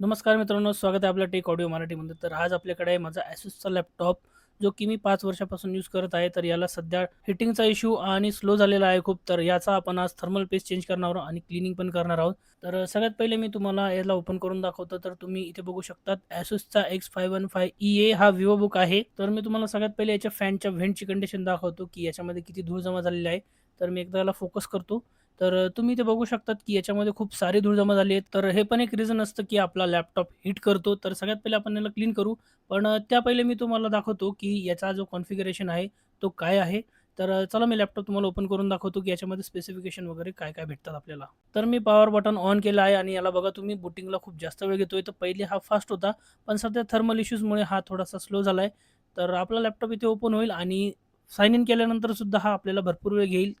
नमस्कार मित्रांनो स्वागत आहे आपल्या टेक ऑडिओ मराठीमध्ये. तर आज आपल्याकडे आहे माझा ॲसुसचा लॅपटॉप जो की मी पाच वर्षापासून यूज करत आहे. तर याला सध्या हिटिंगचा इश्यू आणि स्लो झालेला आहे खूप. तर याचा आपण आज थर्मल पेस्ट चेंज करणार आहोत आणि क्लिनिंग पण करणार आहोत. तर सगळ्यात पहिले मी तुम्हाला याला ओपन करून दाखवतो. तर तुम्ही इथे बघू शकतात ॲसुसचा X five one five E A हा विवो बुक आहे. तर मी तुम्हाला सगळ्यात पहिले याच्या फॅनच्या व्हेंटची कंडिशन दाखवतो की याच्यामध्ये किती धूळ जमा झालेली आहे. तर मी एकदा याला फोकस करतो. तर अ, तुम्ही ते बघू शकतात की याच्यामध्ये खूप सारी धूळ जमा झाली आहे. तर हे पण एक रिझन असतं की आपला लॅपटॉप हीट करतो. तर सगळ्यात पहिले आपण याला क्लीन करू. पण अ, त्या पहिले मी तुम्हाला दाखवतो की याचा जो कॉन्फिगरेशन आहे तो काय आहे. तर अ, चला मी लॅपटॉप तुम्हाला ओपन करून दाखवतो की याच्यामध्ये स्पेसिफिकेशन वगैरे काय-काय भेटतात आपल्याला. तर मी पॉवर बटन ऑन केलं आहे आणि याला बघा तुम्ही बूटिंगला खूप जास्त वेळ घेतोय. तर पहिले हा फास्ट होता. पण सध्या थर्मल इश्यूजमुळे हा थोडासा स्लो झाला आहे. तर आपला लॅपटॉप इथे ओपन होईल आणि साइन इन केल्यानंतर सुद्धा हा आपल्याला भरपूर वेळ घेईल.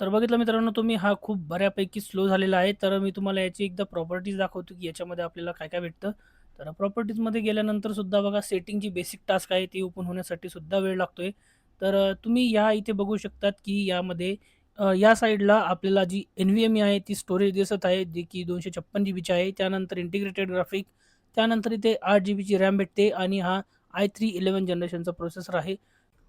तर बघितलं मित्रांनो तुम्ही हा खूप बऱ्यापैकी स्लो झालेला आहे. तर मी तुम्हाला याची एकदा प्रॉपर्टीज दाखवतो, की याच्यामध्ये आपल्याला काय-काय भेटतं. तर प्रॉपर्टीजमध्ये गेल्यानंतर सुद्धा बघा सेटिंगची बेसिक टास्क आहे ती ओपन होण्यासाठी सुद्धा वेळ लागतोय. तर तुम्ही या इथे बघू शकतात, की यामध्ये या साईडला आपल्याला जी एन-व्ही-एम-ई आहे ती स्टोरेज दिसत आहे, जी की दोनशे छप्पन जी बीची आहे. त्यानंतर इंटिग्रेटेड ग्राफिक, त्यानंतर इथे आठ जी बीची रॅम भेटते आणि हा i3 11 जनरेशनचा प्रोसेसर आहे.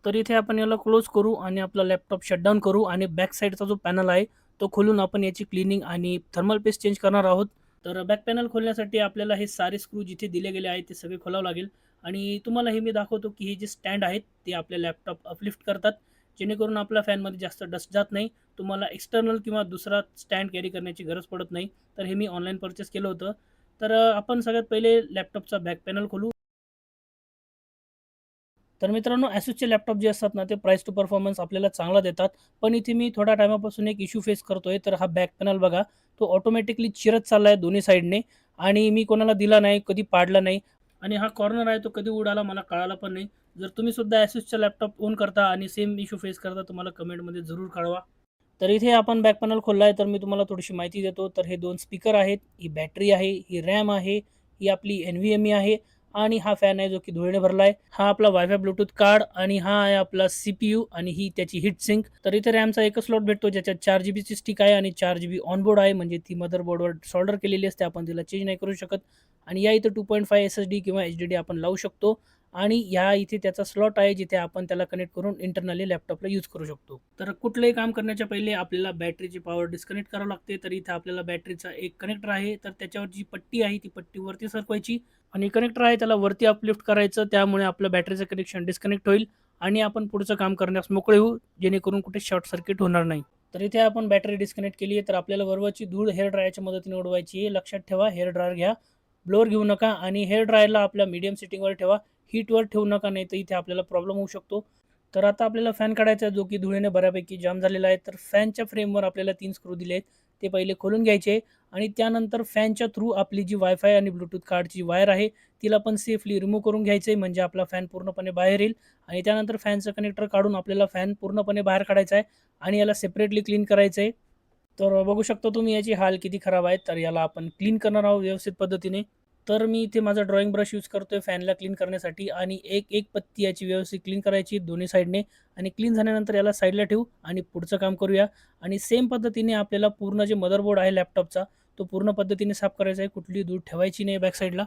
तर इथे आपण याला क्लोज करू आणि आपला लॅपटॉप शटडाउन करू आणि बॅक साईडचा जो पॅनल आहे तो खोलून आपण याची क्लिनिंग आणि थर्मल पेस्ट चेंज करणार आहोत. तर बॅक पॅनल खोलण्यासाठी आपल्याला हे सारे स्क्रू जिथे दिले गेले आहेत ते सगळे खोलावं लागेल आणि तुम्हाला हे मी दाखवतो की हे जे स्टँड आहेत ते आपल्या लॅपटॉप अपलिफ्ट करतात जेणेकरून आपल्या फॅनमध्ये जास्त डस्ट जात नाही. तुम्हाला एक्सटर्नल किंवा दुसरा स्टँड कॅरी करण्याची गरज पडत नाही. तर हे मी ऑनलाईन पर्चेस केलं होतं. तर आपण सगळ्यात पहिले लॅपटॉपचा बॅक पॅनल खोलू. तर मित्रांनो ॲसूसचे लॅपटॉप जे असतात ना, ते प्राईस टू परफॉर्मन्स आपल्याला चांगला देतात. पण इथे मी थोड्या टायमापासून एक इश्यू फेस करतोय. तर हा बॅक पॅनल बघा, तो ऑटोमॅटिकली चिरत चालला आहे दोन्ही साईडने आणि मी कोणाला दिला नाही, कधी पाडला नाही आणि हा कॉर्नर आहे तो कधी उडाला मला कळाला पण नाही. जर तुम्ही सुद्धा ॲसूसचा लॅपटॉप ओन करता आणि सेम इश्यू फेस करता, तुम्हाला कमेंटमध्ये जरूर कळवा. तर इथे आपण बॅक पॅनल खोलला आहे, तर मी तुम्हाला थोडीशी माहिती देतो. तर हे दोन स्पीकर आहेत, ही बॅटरी आहे, ही रॅम आहे, ही आपली एन-व्ही-एम-ई आहे आणि हा फॅन आहे जो की धुळेने भरला आहे. हा आपला वायफाय ब्लूटूथ कार्ड आणि हा आहे आपला सी-पी-यू आणि ही त्याची हिट सिंक. तर इथे रॅमचा एकच स्लॉट भेटतो ज्याच्यात 4 जीबीची स्टिक आहे आणि 4 जीबी ऑनबोर्ड आहे. म्हणजे ती मदरबोर्डवर सॉल्डर केलेली असते. आपण तिला चेंज नाही करू शकत आणि या इथं 2.5 एस-एस-डी किंवा एच-डी-डी आपण लावू शकतो आणि या इथे त्याचा स्लॉट आहे जिथे आपण त्याला कनेक्ट करून इंटरनली लॅपटॉपला यूज करू शकतो. तर कुठलंही काम करण्याच्या पहिले आपल्याला बॅटरीची पॉवर डिस्कनेक्ट करावं लागते. तर इथे आपल्याला बॅटरीचा एक कनेक्टर आहे. तर त्याच्यावर जी पट्टी आहे ती पट्टी वरती सरकवायची आणि कनेक्टर आहे त्याला वरती अपलिफ्ट करायचं. त्यामुळे आपलं बॅटरीचं कनेक्शन डिस्कनेक्ट होईल आणि आपण पुढचं काम करण्यास मोकळे होऊ, जेणेकरून कुठे शॉर्ट सर्किट होणार नाही. तर इथे आपण बॅटरी डिस्कनेक्ट केली आहे. तर आपल्याला वरवरची धूळ हेअर ड्रायरच्या मदतीने उडवायची आहे. लक्षात ठेवा हेअर ड्रायर घ्या, ब्लोअर घेऊ नका आणि हेअर ड्रायरला आपल्या मीडियम सेटिंगवर ठेवा. हीटवर ठेवू नका, नाही तर इथे आपल्याला प्रॉब्लेम होऊ शकतो. तर आता आपल्याला फॅन काढायचा आहे, जो की धुळेने बऱ्यापैकी जाम झालेला आहे. तर फॅनच्या फ्रेमवर आपल्याला तीन स्क्रू दिले आहेत. ते पहिले खोलून घ्यायचे आणि त्यानंतर फॅनच्या थ्रू आपली जी वायफाय आणि ब्लूटूथ कार्डची वायर आहे, तिला पण सेफली रिमूव्ह करून घ्यायचं आहे. म्हणजे आपला फॅन पूर्णपणे बाहेर येईल आणि त्यानंतर फॅनचं कनेक्टर काढून आपल्याला फॅन पूर्णपणे बाहेर काढायचा आहे आणि याला सेपरेटली क्लीन करायचं आहे. तर बघू शकता तुम्ही याची हाल किती खराब आहेत. तर याला आपण क्लीन करणार आहोत व्यवस्थित पद्धतीने. तर मी इथे माझा ड्रॉइंग ब्रश यूज करतो आहे फॅनला क्लीन करण्यासाठी आणि एक-एक पत्ती याची व्यवस्थित क्लीन करायची दोन्ही साईडने आणि क्लीन झाल्यानंतर याला साईडला ठेवू आणि पुढचं काम करूया आणि सेम पद्धतीने आपल्याला पूर्ण जे मदरबोर्ड आहे लॅपटॉपचा, तो पूर्ण पद्धतीने साफ करायचा आहे. कुठली दूध ठेवायची नाही बॅक साईडला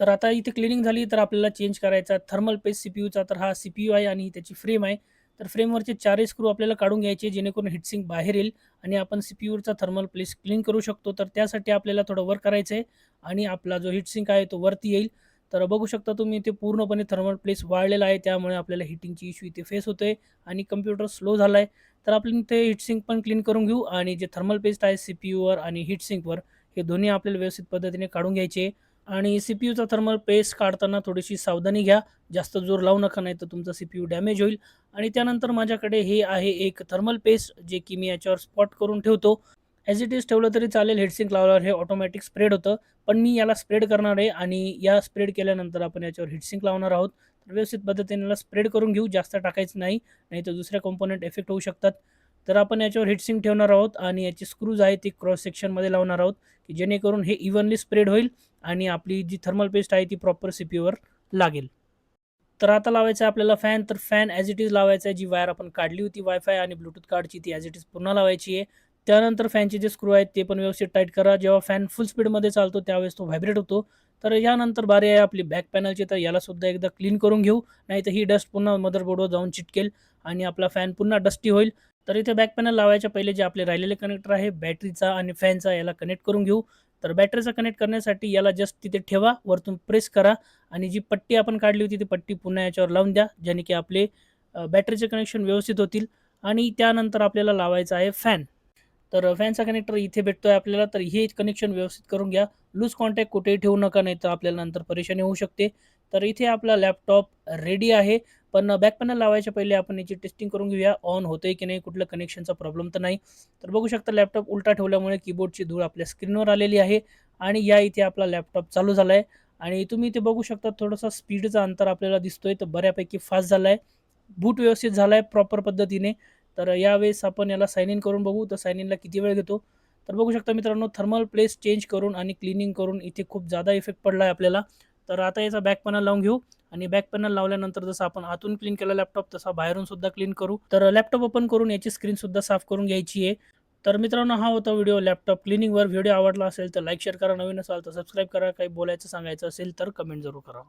तर आता इथे क्लीनिंग झाली, तर आपल्याला चेंज करायचा थर्मल पेस्ट सी-पी-यूचा. तर हा सी-पी-यू आहे आणि त्याची फ्रेम आहे. तर फ्रेमवरचे चारही स्क्रू आपल्याला काढून घ्यायचे, जेणेकरून हिटसिंग बाहेर येईल आणि आपण सी पी यूचा थर्मल प्लेस क्लीन करू शकतो. तर त्यासाठी आपल्याला थोडं वर करायचं आहे आणि आपला जो हीटसिंक आहे तो वरती येईल. तर बघू शकता तुम्ही इथे पूर्णपणे थर्मल प्लेस वाळलेला आहे. त्यामुळे आपल्याला हिटिंगची इश्यू इथे फेस होतोय आणि कम्प्युटर स्लो झाला आहे. तर आपण इथे हिटसिंक पण क्लीन करून घेऊ आणि जे थर्मल पेस्ट आहे सी-पी-यूवर आणि हिटसिंकवर हे दोन्ही आपल्याला व्यवस्थित पद्धतीने काढून घ्यायचे आणि सी-पी-यूचा थर्मल पेस्ट काढताना थोडीशी सावधानी घ्या. जास्त जोर लावू नका, नाहीतर तुमचा सी-पी-यू डॅमेज होईल आणि त्यानंतर माझ्याकडे हे आहे एक थर्मल पेस्ट, जे की मी याच्यावर स्पॉट करून ठेवतो. ॲज इट इज ठेवलं तरी चालेल. हेडसिंक लावल्यावर हे ऑटोमॅटिक स्प्रेड होतं. पण मी याला स्प्रेड करणार आहे आणि या स्प्रेड केल्यानंतर आपण याच्यावर हीटसिंक लावणार आहोत. तर व्यवस्थित पद्धतीने याला स्प्रेड करून घेऊ. जास्त टाकायचं नाही, नाहीतर दुसऱ्या कॉम्पोनंट इफेक्ट होऊ शकतात. तर आपण याच्यावर हीटसिंक ठेवणार आहोत आणि याची स्क्रूज आहे ती क्रॉस सेक्शनमध्ये लावणार आहोत, की जेणेकरून हे इव्हनली स्प्रेड होईल आणि आपली जी थर्मल पेस्ट आहे ती प्रॉपर सी-पी-यूवर लागेल. तर आता लावायचं आहे आपल्याला फॅन तर फॅन ॲज इट इज लावायचा आहे जी वायर आपण काढली होती वायफाय आणि ब्लूटूथ कार्डची ती ॲज इट इज पुन्हा लावायची आहे. त्यानंतर फॅनचे जे स्क्रू आहेत ते पण व्यवस्थित टाईट करा. जेव्हा फॅन फुल स्पीडमध्ये चालतो त्यावेळेस तो व्हायब्रेट होतो. तर यानंतर बारी आहे आपली बॅक पॅनलची तर याला सुद्धा एकदा क्लीन करून घेऊ. नाही तर ही डस्ट पुन्हा मदरबोर्डवर जाऊन चिटकेल आणि आपला फॅन पुन्हा डस्टी होईल. तर इथे बॅक पॅनल लावायच्या पहिले जे आपले राहिलेले कनेक्टर आहे बॅटरीचा आणि फॅनचा याला कनेक्ट करून घेऊ. तर बॅटरीचा कनेक्ट करण्यासाठी याला जस्ट तिथे ठेवा वरतून प्रेस करा आणि जी पट्टी आपण काढली होती ती पट्टी पुन्हा याच्यावर लावून द्या ज्याने की आपले बॅटरीचे कनेक्शन व्यवस्थित होतील. आणि त्यानंतर आपल्याला लावायचा आहे फॅन तर फॅनचा कनेक्टर इथे भेटतो आहे आपल्याला तर हे कनेक्शन व्यवस्थित करून घ्या. लूज कॉन्टॅक्ट कुठेही ठेवू नका नाही तर आपल्याला नंतर परेशानी होऊ शकते. तर इथे आपला लॅपटॉप रेडी आहे. पण बॅक पॅनल लावायच्या पहिले आपण याची टेस्टिंग करून घेऊया. ऑन होतंय की नाही कुठलं कनेक्शनचा प्रॉब्लेम तर नाही. तर बघू शकता लॅपटॉप उलटा ठेवल्यामुळे कीबोर्डची धूळ आपल्या स्क्रीनवर आलेली आहे आणि या इथे आपला लॅपटॉप चालू झाला आहे आणि तुम्ही इथे बघू शकता थोडंसं स्पीडचा अंतर आपल्याला दिसतोय तर बऱ्यापैकी फास्ट झाला आहे बूट व्यवस्थित झाला आहे प्रॉपर पद्धतीने. तर यावेळेस आपण याला साईन इन करून बघू. तर साईन इनला किती वेळ घेतो? तर बघू शकता मित्रांनो थर्मल प्लेस चेंज करून आणि क्लिनिंग करून इथे खूप जादा इफेक्ट पडला आहे आपल्याला. तर आता याचा बॅक पॅनल लावून घेऊ. आणि बॅक पॅनल लावल्यानंतर जसं आपण आतून क्लीन केला लॅपटॉप तसा बाहेरून सुद्धा क्लीन करू. तर लॅपटॉप ओपन करून याची स्क्रीन सुद्धा साफ करून घ्यायची आहे. तर मित्रांनो हा होता व्हिडिओ लॅपटॉप क्लिनिंगवर व्हिडिओ आवडला असेल तर लाईक शेअर करा. नवीन असाल तर सबस्क्राईब करा. काही बोलायचं सांगायचं असेल तर कमेंट जरूर करा.